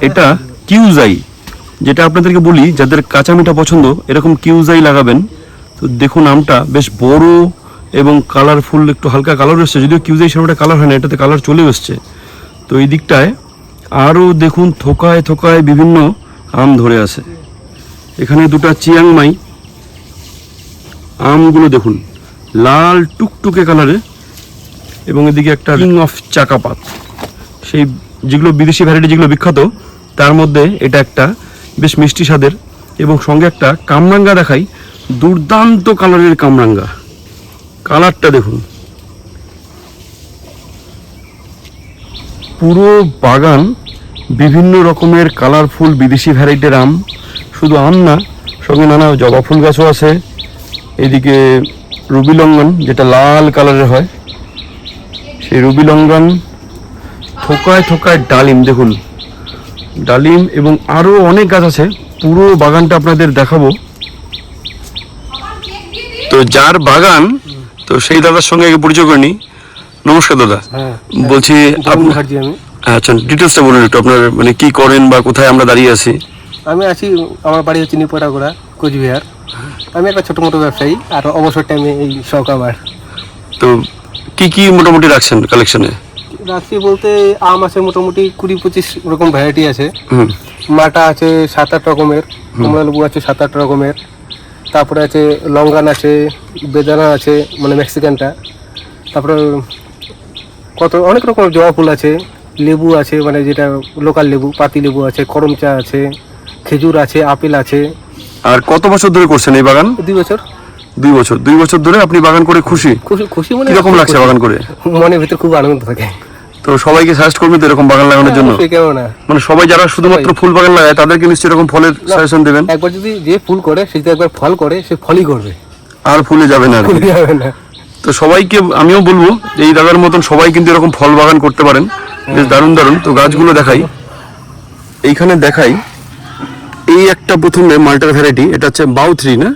এটা কিউজাই, যেটা আপনাদেরকে বলি, যাদের কাঁচা মিঠা পছন্দ, এরকম কিউজাই লাগাবেন। তো দেখুন আমটা বেশ বড় এবং কালারফুল একটু হালকা কালার এসছে, যদিও কিউজাই সেরকম কালার হয় না, এটাতে কালার চলে এসছে। তো এই দিকটায় আরও দেখুন থোকায় থোকায় বিভিন্ন আম ধরে আছে। এখানে দুটো চিয়াংমাই। আমগুলো দেখুন, লাল টুকটুকে কালারে এবং এদিকে একটা রিং অফ চাকাপাত। সেই যেগুলো বিদেশি ভ্যারাইটি যেগুলো বিখ্যাত, তার মধ্যে এটা একটা বেশ মিষ্টি স্বাদের এবং সঙ্গে একটা কামরাঙ্গা দেখাই, দুর্দান্ত কালারের কামরাঙ্গা। কালারটা দেখুন। পুরো বাগান বিভিন্ন রকমের কালারফুল বিদেশি ভ্যারাইটির আম। শুধু আম না, সঙ্গে নানা জবা ফুল গাছও আছে। এদিকে রুবি লঙ্ঘন যেটা লাল কালারের হয়, সেই রুবি লঙ্ঘন থোকায় থোকায় ডালিম দেখুন। ডালিম এবং আরও অনেক গাছ আছে। পুরো বাগানটা আপনাদের দেখাবো। তো যার বাগান তো সেই দাদার সঙ্গে আগে পরিচয় করে নিই। নমস্কার দাদা। হ্যাঁ। বলছি আমি। আচ্ছা ডিটেলসটা বলুন একটু। আপনার মানে কি করেন বা কোথায় আমরা দাঁড়িয়ে আছি? আমি আছি আমার বাড়ি হচ্ছে নিপোটাগোড়া কোচবিহার। আমি একটা ছোটো মোটো ব্যবসায়ী আর অবসর টাইমে এই শখ আমার। তো কি কি মোটামুটি রাখছেন কালেকশনে রাখছি বলতে আম আছে মোটামুটি কুড়ি পঁচিশ রকম ভ্যারাইটি আছে। মাটা আছে সাত আট রকমের কমলা লেবু আছে সাত আট রকমের তারপরে আছে লঙ্গান আছে বেদানা আছে মানে মেক্সিকানটা। তারপরে কত অনেক রকম জবা ফুল আছে লেবু আছে মানে যেটা লোকাল লেবু পাতি লেবু আছে করম চা আছে খেজুর আছে আপেল আছে। আর কত বছর ধরে করছেন এই বাগান? দুই বছর। দুই বছর। দুই বছর ধরে আপনি বাগান করে খুশি? খুশি খুশি মানে কীরকম লাগছে বাগান করে? মনের ভিতরে খুব আনন্দ থাকে। তো সবাইকে সাজেস্ট করবেন তো এরকম বাগান লাগানোর জন্য? কেন না? মানে সবাই যারা শুধুমাত্র ফুল বাগান লাগায় তাদেরকে নিশ্চয়ই এরকম ফলের সাজেশন দেবেন? একবার যদি যে ফুল করে সে যদি একবার ফল করে সে ফলই করবে। আর ফুলে যাবে না হবে না। তো সবাইকে আমিও বলব যে এই দাদার মতন সবাই কিন্তু এরকম ফল বাগান করতে পারেন। বেশ দারুণ দারুণ। তো গাছগুলো দেখাই। এইখানে দেখাই এই একটা প্রথমে মাল্টার ভ্যারাইটি এটা হচ্ছে বাউ থ্রি না?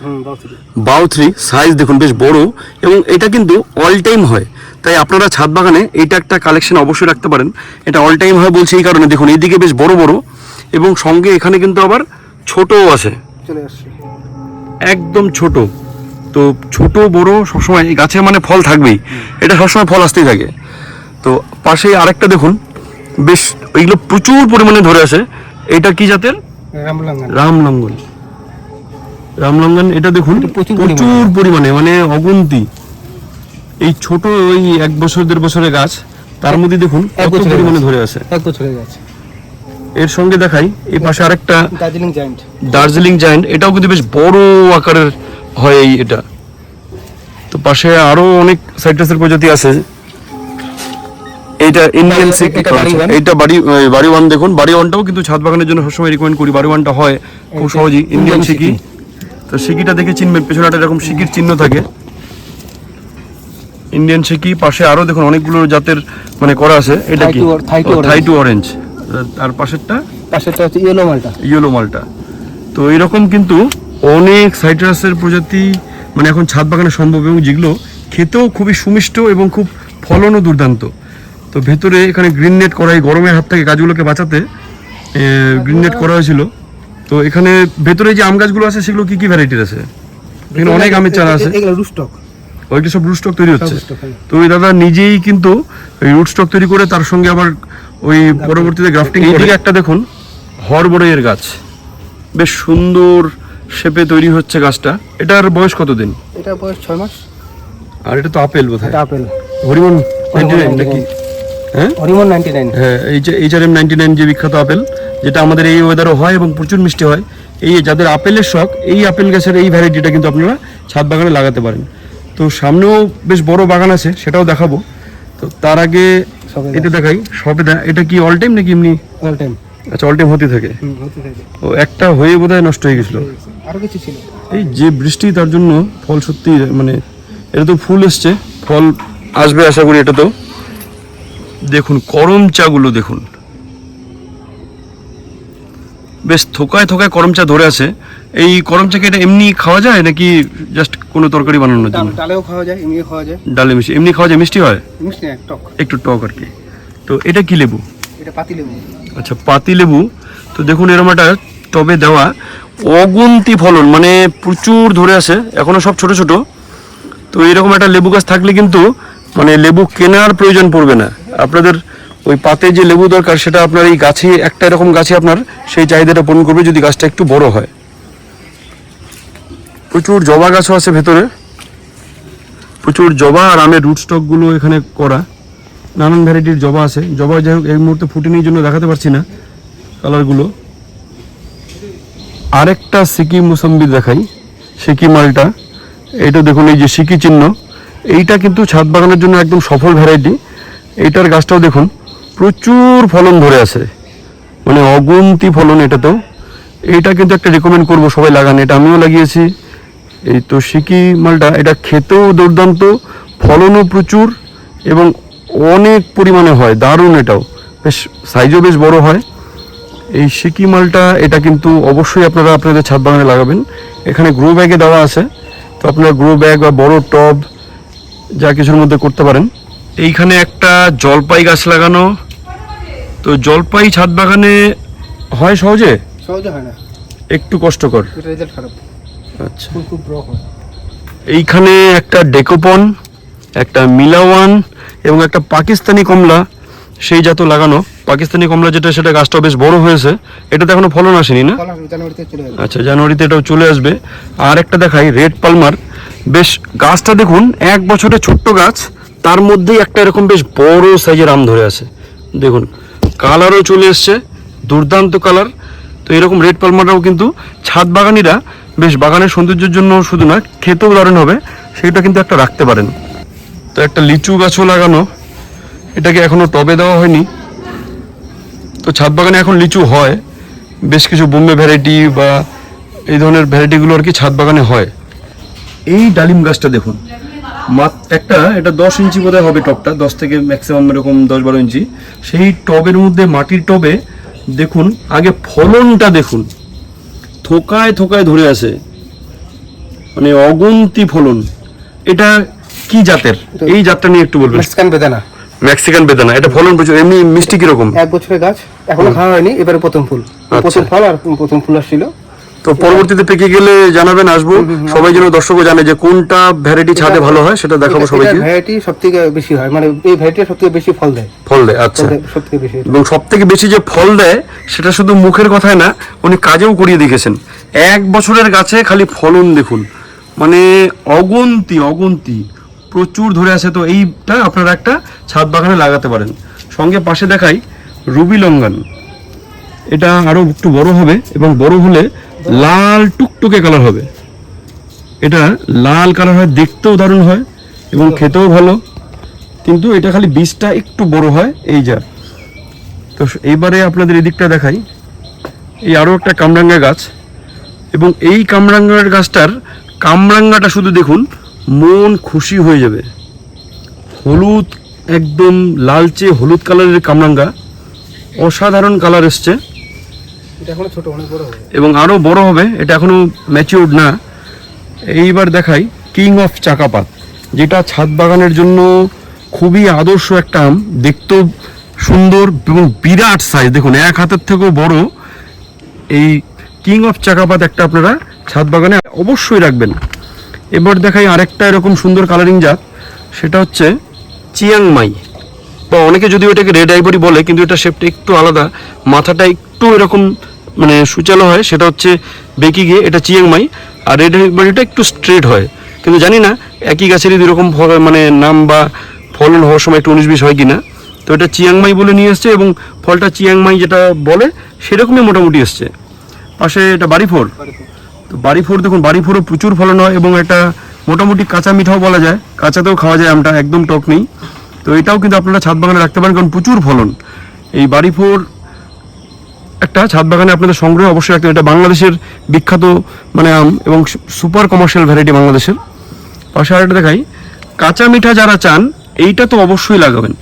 বাউ থ্রি। সাইজ দেখুন বেশ বড়। এবং এটা কিন্তু অল টাইম হয়। তাই আপনারা ছাদ বাগানে এইটা একটা কালেকশন অবশ্যই রাখতে পারেন। এটা অল টাইম হয় বলছি এই কারণে। দেখুন এইদিকে বেশ বড় বড় এবং সঙ্গে এখানে কিন্তু আবার ছোটও আছে। একদম ছোট। তো ছোট বড় সবসময় এই গাছে মানে ফল থাকবেই। এটা সবসময় ফল আসতেই থাকে। তো পাশে আরেকটা দেখুন বেশ এইগুলো প্রচুর পরিমাণে ধরে আছে। এটা কি জাতের? রামলাঙ্গান। রামলঙ্গন। রামলঙ্গন এটা দেখুন প্রচুর পরিমাণে মানে অগুন্তি। এই ছোট ওই এক বছর দেড় বছরের গাছ তার মধ্যে দেখুন কত পরিমাণে ধরে আছে। এক বছরের গাছ। এর সঙ্গে দেখাই এই পাশে আরেকটা দার্জিলিং জায়েন্ট দার্জিলিং জায়েন্ট এটাও কিন্তু বেশ বড় আকারের হয় এই এটা। তো পাশে আরও অনেক সাইট্রাসের প্রজাতি আছে। এইটা ইন্ডিয়ান এটা- এটা বাড়ি এইটা বাড়ি বাড়ি ওয়ান দেখুন। বাড়ি ওয়ানটাও কিন্তু ছাদ বাগানের জন্য সবসময় রিকমেন্ড করি। বাড়ি ওয়ানটা হয় খুব সহজেই। ইন্ডিয়ান ইন্ডিয়ান সিকি তো সিকিটা দেখে চিনবেন পেছনে একটা এরকম সিকির চিহ্ন থাকে। ইন্ডিয়ান সিকি পাশে আরও দেখুন অনেকগুলো জাতের মানে করা আছে। এটা কি? থাই টু অরেঞ্জ আর পাশেরটা? পাশেরটা হচ্ছে ইয়েলো মালটা। ইয়েলো মালটা। তো এরকম কিন্তু অনেক সাইট্রাসের প্রজাতি মানে এখন ছাদ বাগানে সম্ভব এবং যেগুলো খেতেও খুবই সুমিষ্ট এবং খুব ফলনও দুর্দান্ত। তো ভেতরে এখানে গ্রিন নেট করা এই গরমের হাত থেকে গাছগুলোকে বাঁচাতে গ্রিন নেট করা হয়েছিল। তো এখানে ভেতরে যে আম গাছগুলো আছে সেগুলো কি কি ভ্যারাইটির আছে? এখানে অনেক আমের চারা আছে। এগুলো রুস্টক ওইটা সব তৈরি হচ্ছে। তো ওই দাদা নিজেই কিন্তু তৈরি করে তার সঙ্গে আবার ওই পরবর্তীতে গ্রাফটিং এইদিকে একটা দেখুন হরবড়ের গাছ। বেশ সুন্দর শেপে তৈরি হচ্ছে গাছটা। এটার বয়স কতদিন? এটা বয়স ছয় মাস। আর এটা তো আপেল বোধহয়। আপেল। হরিমন হরিমন 99 নাকি? হ্যাঁ? হরিমন নাইনটি নাইন হ্যাঁ এই যে H R M ninety nine যে বিখ্যাত আপেল যেটা আমাদের এই ওয়েদারও হয় এবং প্রচুর মিষ্টি হয় এই যাদের আপেলের শখ এই আপেল গাছের এই ভ্যারাইটিটা কিন্তু আপনারা ছাদ বাগানে লাগাতে পারেন। তো সামনেও বেশ বড় বাগান আছে সেটাও দেখাবো। তো তার আগে এটা দেখাই সবেদা এটা কি অল টাইম নাকি এমনি? অল টাইম আচ্ছা অল টাইম হতে থাকে। ও একটা হয়ে বোধহয় নষ্ট হয়ে গেছিল। আরও কিছু ছিল। এই যে বৃষ্টি তার জন্য ফল সত্যি মানে এটা তো ফুল এসছে। ফল আসবে আশা করি এটা তো দেখুন করম চাগুলো দেখুন। বেশ থোকায় থোকায় করম চা ধরে আছে। এই করম চাকে এটা এমনি খাওয়া যায় নাকি জাস্ট কোনো তরকারি বানানোর জন্য? ডালেও খাওয়া যায় এমনিও খাওয়া যায়। ডালে মিষ্টি এমনি খাওয়া যায়? মিষ্টি হয়? মিষ্টি টক। একটু টক আর কি। তো এটা কি লেবু? এটা পাতি লেবু। আচ্ছা পাতি লেবু। তো দেখুন এরকম একটা টবে দেওয়া অগুন্তি ফলন মানে প্রচুর ধরে আছে এখনও সব ছোট ছোট। তো এরকম একটা লেবু গাছ থাকলে কিন্তু মানে লেবু কেনার প্রয়োজন পড়বে না। আপনাদের ওই পাতে যে লেবু দরকার, সেটা আপনার এই গাছে, একটা এরকম গাছে আপনার সেই চাহিদাটা পূরণ করবে যদি গাছটা একটু বড় হয়। প্রচুর জবা গাছও আছে ভেতরে। প্রচুর জবা আর আমের রুট স্টকগুলো এখানে করা। নানান ভ্যারাইটির জবা আছে। জবা যাই হোক, এই মুহূর্তে ফুটেনির জন্য দেখাতে পারছি না কালারগুলো আরেকটা সিকি মুসম্বি দেখাই, সিকি মালটা। এটা দেখুন, এই যে সিকি চিহ্ন। এইটা কিন্তু ছাদ বাগানের জন্য একদম সফল ভ্যারাইটি। এইটার গাছটাও দেখুন প্রচুর ফলন ধরে আছে। মানে অগুন্তি ফলন এটাতেও এইটা কিন্তু একটা রেকমেন্ড করব, সবাই লাগান, এটা আমিও লাগিয়েছি। এই তো সিকি মালটা, এটা খেতেও দুর্দান্ত, ফলনও প্রচুর এবং অনেক পরিমাণে হয়, দারুণ এটাও। বেশ সাইজও বেশ বড় হয়। এই সিকি মালটা, এটা কিন্তু অবশ্যই আপনারা আপনাদের ছাদ বাগানে লাগাবেন। এখানে গ্রো ব্যাগে দেওয়া আছে। তো আপনারা গ্রো ব্যাগ বা বড় টব, যা কিছুর মধ্যে করতে পারেন। এইখানে একটা জলপাই গাছ লাগানো তো জলপাই ছাদ বাগানে হয় সহজে? সহজে হয় না। একটু কষ্টকর। এটা রেজাল্ট খারাপ। আচ্ছা। ফুল খুব ব্রক হয়। এইখানে একটা ডেকোপন একটা মিলাওয়ান এবং একটা পাকিস্তানি কমলা সেই জাত লাগানো। পাকিস্তানি কমলা যেটা সেটা গাছটা বেশ বড় হয়েছে। এটাতে এখনও ফলন আসেনি না? আচ্ছা জানুয়ারিতে এটাও চলে আসবে। আর একটা দেখাই রেড পালমার। বেশ গাছটা দেখুন এক বছরের ছোট্ট গাছ তার মধ্যেই একটা এরকম বেশ বড় সাইজের আম ধরে আছে। দেখুন কালারও চলে এসছে, দুর্দান্ত কালার। তো এরকম রেড পালমারটাও কিন্তু ছাদ বাগানিরা বেশ বাগানের সৌন্দর্যের জন্য শুধু না খেতেও দারুণ হবে। সেটা কিন্তু একটা রাখতে পারেন। তো একটা লিচু গাছও লাগানো, এটাকে এখনও টবে দেওয়া হয়নি। তো ছাদ বাগানে এখন লিচু হয়, বেশ কিছু বোম্বে ভ্যারাইটি বা এই ধরনের ভ্যারাইটিগুলো আর কি ছাদ বাগানে হয়। এই ডালিম গাছটা দেখুন একটা এটা দশ ইঞ্চি বোধহয় হবে টবটা দশ থেকে ম্যাক্সিমাম এরকম দশ বারো ইঞ্চি। সেই টবের মধ্যে মাটির টবে দেখুন আগে ফলনটা দেখুন। থোকায় থোকায় ধরে আছে। মানে অগুন্তি ফলন। এটা কি জাতের? এই জাতটা নিয়ে একটু বলবেন। মেক্সিকান বেদানা। মেক্সিকান বেদানা। এটা ফলন প্রচুর এমনি মিষ্টি কীরকম? এক বছরের গাছ এখনও খাওয়া হয়নি এবারে প্রথম ফুল। আচ্ছা। প্রথম ফল আর প্রথম ফুল আসছিল। তো পরবর্তীতে পেকে গেলে জানাবেন আসব। সবাই যেন দর্শকও জানে যে কোনটা ভ্যারাইটি ছাদে ভালো হয় সেটা দেখাবো সবাইকে। ভ্যারাইটি সব থেকে বেশি হয়। মানে এই ভ্যারাইটি সব থেকে বেশি ফল দেয়। ফল দেয় আচ্ছা। সব থেকে বেশি। এবং সব থেকে বেশি যে ফল দেয় সেটা শুধু মুখের কথায় না উনি কাজেও করিয়ে দেখেছেন। এক বছরের গাছে খালি ফলন দেখুন। মানে অগুন্তি অগুন্তি। প্রচুর ধরে আছে তো এইটা আপনারা একটা ছাদ বাগানে লাগাতে পারেন। সঙ্গে পাশে দেখাই রুবি লঙ্গান। এটা আরও একটু বড় হবে এবং বড় হলে লাল টুকটুকে কালার হবে। এটা লাল কালার হয়, দেখতেও দারুণ হয় এবং খেতেও ভালো। কিন্তু এটা খালি বীজটা একটু বড় হয়, এই যা। তো এইবারে আপনাদের এদিকটা দেখাই। এই আরও একটা কামরাঙ্গা গাছ এবং এই কামরাঙ্গার গাছটার কামরাঙ্গাটা শুধু দেখুন, মন খুশি হয়ে যাবে। হলুদ, একদম লালচে হলুদ কালারের কামরাঙ্গা, অসাধারণ কালার এসছে। এবং আরও বড় হবে, এটা এখনও ম্যাচিউর্ড না। এইবার দেখাই কিং অফ চাকাপাত যেটা ছাদ বাগানের জন্য খুবই আদর্শ একটা আম, দেখতেও সুন্দর এবং বিরাট সাইজ দেখুন, এক হাতের থেকেও বড়। এই কিং অফ চাকাপাত একটা আপনারা ছাদ বাগানে অবশ্যই রাখবেন। এবার দেখাই আরেকটা এরকম সুন্দর কালারিং জাত, সেটা হচ্ছে চিয়াংমাই বা অনেকে যদিও এটাকে রেড আইভরি বলে, কিন্তু এটা শেপটা একটু আলাদা, মাথাটা একটু এরকম মানে সুচালো হয়, সেটা হচ্ছে বেকি গিয়ে, এটা চিয়াংমাই, আর রেড আইভরিটা একটু স্ট্রেট হয়। কিন্তু জানি না, একই গাছেরই দুরকম ফল- মানে নাম বা ফলন হওয়ার সময় একটু উনিশ বিশ হয় কি না তো এটা চিয়াংমাই বলে নিয়ে এসছে এবং ফলটা চিয়াংমাই যেটা বলে, সেরকমই মোটামুটি এসছে। পাশে এটা বাড়ি ফোর তো বাড়ি ফোর দেখুন বাড়ি ফোরও প্রচুর ফলন হয় এবং এটা মোটামুটি কাঁচা মিঠাও বলা যায়। কাঁচাতেও খাওয়া যায় আমটা, একদম টক নেই। তো এটাও কিন্তু আপনারা ছাদ বাগানে রাখতে পারেন, কারণ প্রচুর ফলন। এই বাড়ি ফোর একটা ছাদ বাগানে আপনাদের সংগ্রহে অবশ্যই রাখতে এটা বাংলাদেশের বিখ্যাত মানে আম এবং সুপার কমার্শিয়াল ভ্যারাইটি বাংলাদেশের। পাশে আরেকটা দেখাই। কাঁচা মিঠা যারা চান এইটা তো অবশ্যই লাগাবেন।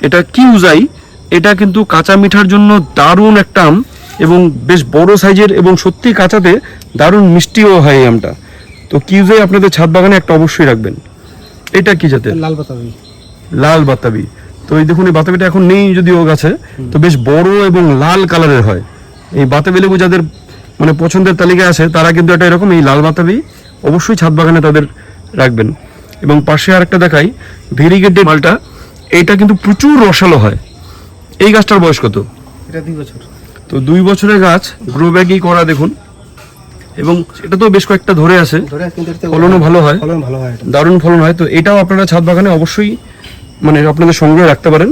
এটা কি উজাই এটা কিন্তু কাঁচা মিঠার জন্য দারুণ একটা আম এবং বেশ বড় সাইজের এবং সত্যি কাঁচাতে দারুণ মিষ্টিও হয় এই আমটা। তো কিউজাই আপনাদের ছাদ বাগানে একটা অবশ্যই রাখবেন। এটা কি জাতের? লাল বাতাবি। লাল বাতাবি। তো এই দেখুন এই বাতাবিটা এখন নেই যদিও গাছে তো বেশ বড় এবং লাল কালারের হয়। এই বাতাবি লেবু যাদের মানে পছন্দের তালিকায় আছে তারা কিন্তু এটা এরকম এই লাল বাতাবি অবশ্যই ছাদ বাগানে তাদের রাখবেন। এবং পাশে আরেকটা দেখাই ভেরিগেটেড মালটা এইটা কিন্তু প্রচুর রসালো হয়। এই গাছটার বয়স কত? এটা দুই বছর। তো দুই বছরের গাছ গ্রো ব্যাগই করা দেখুন। এবং এটা তো বেশ কয়েকটা ধরে আছে। ফলনও ভালো হয়। ফলন ভালো হয় দারুণ ফলন হয়। তো এটাও আপনারা ছাদ বাগানে অবশ্যই মানে আপনাদের সংগ্রহে রাখতে পারেন।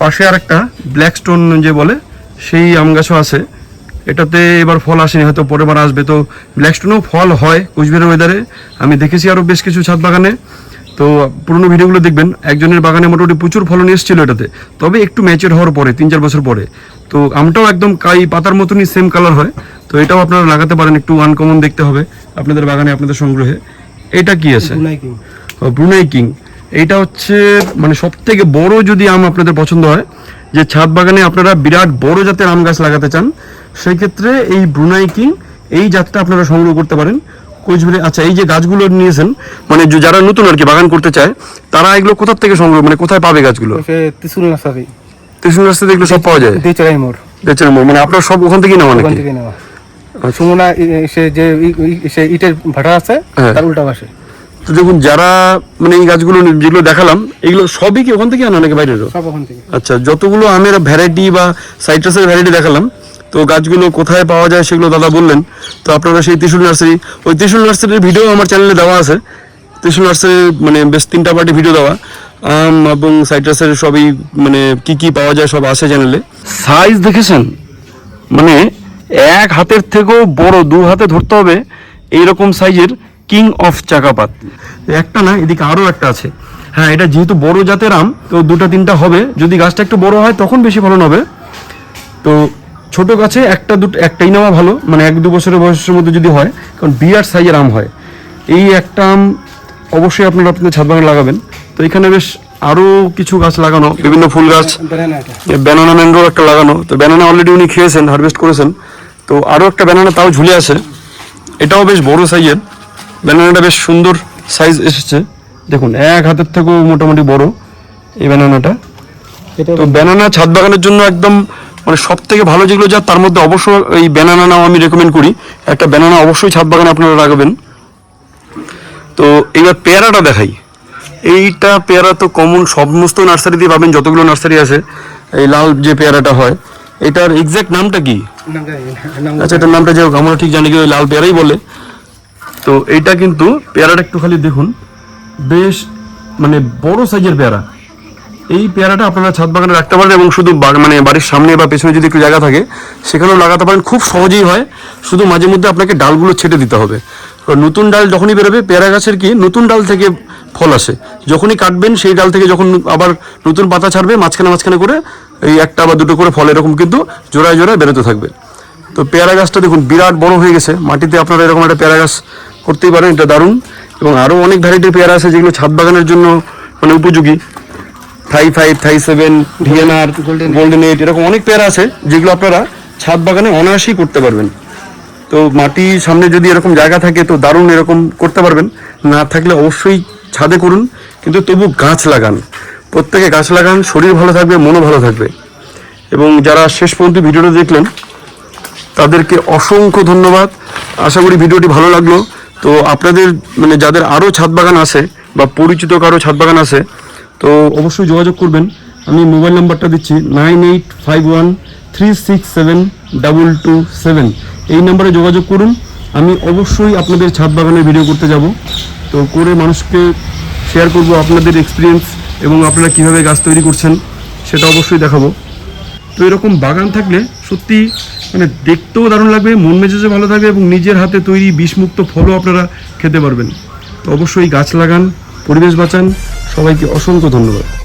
পাশে আর একটা ব্ল্যাক স্টোন যে বলে সেই আম গাছও আছে। এটাতে এবার ফল আসেনি হয়তো পরের বার আসবে। তো ব্ল্যাক স্টোনেও ফল হয় কুচবিহারের ওয়েদারে আমি দেখেছি আরও বেশ কিছু ছাদ বাগানে। তো পুরোনো ভিডিওগুলো দেখবেন। একজনের বাগানে মোটামুটি প্রচুর ফলন এসেছিল এটাতে। তবে একটু ম্যাচিওর হওয়ার পরে তিন চার বছর পরে। তো আমটাও একদম কাই পাতার মতনই সেম কালার হয়। তো এটাও আপনারা লাগাতে পারেন একটু আনকমন দেখতে হবে। আপনাদের বাগানে আপনাদের সংগ্রহে। এটা কি আছে? ব্রুনাই কিং এইটা হচ্ছে মানে সব থেকে বড় যদি আম আপনাদের পছন্দ হয় যে ছাদ বাগানে আপনারা বিরাট বড় জাতের আম গাছ লাগাতে চান সেই ক্ষেত্রে এই ব্রুনাই কিং এই জাতটা আপনারা সংগ্রহ করতে পারেন। কোচবিহারে আচ্ছা এই যে গাছগুলো নিয়েছেন মানে যারা নতুন আর কি বাগান করতে চায় তারা এগুলো কোথা থেকে সংগ্রহ মানে কোথায় পাবে গাছগুলো? ত্রিশুল নার্সারি। ত্রিশুল রাস্তাতে এগুলো সব পাওয়া যায়? দেচড়াই মোড়। মানে আপনার সব ওখান থেকেই নেওয়া নাকি? থেকে নেওয়া। সুমনা সে যে সে ইটের ভাটা আছে হ্যাঁ। তার উল্টা পাশে। তো দেখুন যারা মানে এই গাছগুলো যেগুলো দেখালাম এগুলো সবই কি ওখান থেকে আনা নাকি বাইরেরও? সব ওখান থেকে। আচ্ছা যতগুলো আমের ভ্যারাইটি বা সাইট্রাসের ভ্যারাইটি দেখালাম তো গাছগুলো কোথায় পাওয়া যায় সেগুলো দাদা বললেন। তো আপনারা সেই ত্রিশুল নার্সারি ওই ত্রিশুল নার্সারির ভিডিও আমার চ্যানেলে দেওয়া আছে। ত্রিশুল নার্সারির মানে বেশ তিনটা পার্টি ভিডিও দেওয়া। আম এবং সাইট্রাসের সবই মানে কি কি পাওয়া যায় সব আছে চ্যানেলে সাইজ দেখেছেন? মানে এক হাতের থেকেও বড় দু হাতে ধরতে হবে এইরকম সাইজের কিং অফ চাকাপাত। একটা না, এদিকে আরও একটা আছে। হ্যাঁ এটা যেহেতু বড় জাতের আম, তো দুটো তিনটা হবে। যদি গাছটা একটু বড় হয়, তখন বেশি ফলন হবে। তো ছোট গাছে একটা দুটো, একটাই নেওয়া ভালো মানে এক দু বছরের বয়সের মধ্যে যদি হয়, কারণ বিরাট সাইজের আম হয়। এই একটা আম অবশ্যই আপনারা আপনাদের ছাদ বাগানে লাগাবেন। তো এখানে বেশ আরও কিছু গাছ লাগানো, বিভিন্ন ফুল গাছ ব্যানানা ম্যাঙ্গো একটা লাগানো। তো ব্যানানা অলরেডি উনি খেয়েছেন হারভেস্ট করেছেন। তো আরও একটা ব্যানানা তাও ঝুলে আছে। এটাও বেশ বড় সাইজের। ব্যানানাটা বেশ সুন্দর সাইজ এসেছে। দেখুন এক হাতের থেকেও মোটামুটি বড় এই ব্যানানাটা তো ব্যানানা ছাদ বাগানের জন্য একদম মানে সব থেকে ভালো যেগুলো যা তার মধ্যে অবশ্যই এই ব্যানানা নাও আমি রেকমেন্ড করি। একটা ব্যানানা অবশ্যই ছাদ বাগানে আপনারা লাগাবেন তো এবার পেয়ারাটা দেখাই। এইটা পেয়ারা তো কমন সমস্ত নার্সারিতে পাবেন যতগুলো নার্সারি আছে এই লাল যে পেয়ারাটা হয়। এটার এক্সাক্ট নামটা কি? আচ্ছা এটার নামটা যে আমরা ঠিক জানি কি ওই লাল পেয়ারাই বলে। তো এইটা কিন্তু পেয়ারাটা একটু খালি দেখুন। বেশ মানে বড় সাইজের পেয়ারা। এই পেয়ারাটা আপনারা ছাদ বাগানে রাখতে পারেন এবং শুধু মানে বাড়ির সামনে বা পেছনে যদি একটু জায়গা থাকে, সেখানেও লাগাতে পারেন। খুব সহজেই হয়। শুধু মাঝে মধ্যে আপনাকে ডালগুলো ছেটে দিতে হবে। কারণ নতুন ডাল যখনই বেরোবে, পেয়ারা গাছের কি, নতুন ডাল থেকে ফল আসে। যখনই কাটবেন, সেই ডাল থেকে যখন আবার নতুন পাতা ছাড়বে, মাঝখানে মাঝখানে করে এই একটা বা দুটো করে ফল এরকম কিন্তু জোড়ায় জোড়ায় বেরোতে থাকবে। তো পেয়ারা গাছটা দেখুন, বিরাট বড় হয়ে গেছে। মাটিতে আপনারা এরকম একটা পেয়ারা গাছ করতেই পারেন এটা দারুণ। এবং আরও অনেক ভ্যারাইটির পেয়ারা আছে যেগুলো ছাদ বাগানের জন্য মানে উপযোগী। Thai five Thai seven VNR golden eight এরকম অনেক পেয়ারা আছে যেগুলো আপনারা ছাদ বাগানে অনায়াসেই করতে পারবেন। তো মাটির সামনে যদি এরকম জায়গা থাকে তো দারুণ এরকম করতে পারবেন। না থাকলে অবশ্যই ছাদে করুন কিন্তু তবু গাছ লাগান। প্রত্যেকে গাছ লাগান শরীর ভালো থাকবে মনও ভালো থাকবে। এবং যারা শেষ পর্যন্ত ভিডিওটা দেখলেন তাদেরকে অসংখ্য ধন্যবাদ। আশা করি ভিডিওটি ভালো লাগল। তো আপনাদের মানে যাদের আরও ছাদ বাগান আছে বা পরিচিত কারও ছাদ বাগান আছে, তো অবশ্যই যোগাযোগ করবেন। আমি মোবাইল নাম্বারটা দিচ্ছি, nine eight five one three six seven double two seven. এই নাম্বারে যোগাযোগ করুন। আমি অবশ্যই আপনাদের ছাদ বাগানের ভিডিও করতে যাব। তো করে মানুষকে শেয়ার করব আপনাদের এক্সপিরিয়েন্স এবং আপনারা কীভাবে গাছ তৈরি করছেন, সেটা অবশ্যই দেখাবো। তো এরকম বাগান থাকলে সত্যি মানে দেখতেও দারুণ লাগবে, মন মেজাজে ভালো থাকবে এবং নিজের হাতে তৈরি বিষমুক্ত ফলও আপনারা খেতে পারবেন। তো অবশ্যই গাছ লাগান, পরিবেশ বাঁচান, সবাইকে অসংখ্য ধন্যবাদ।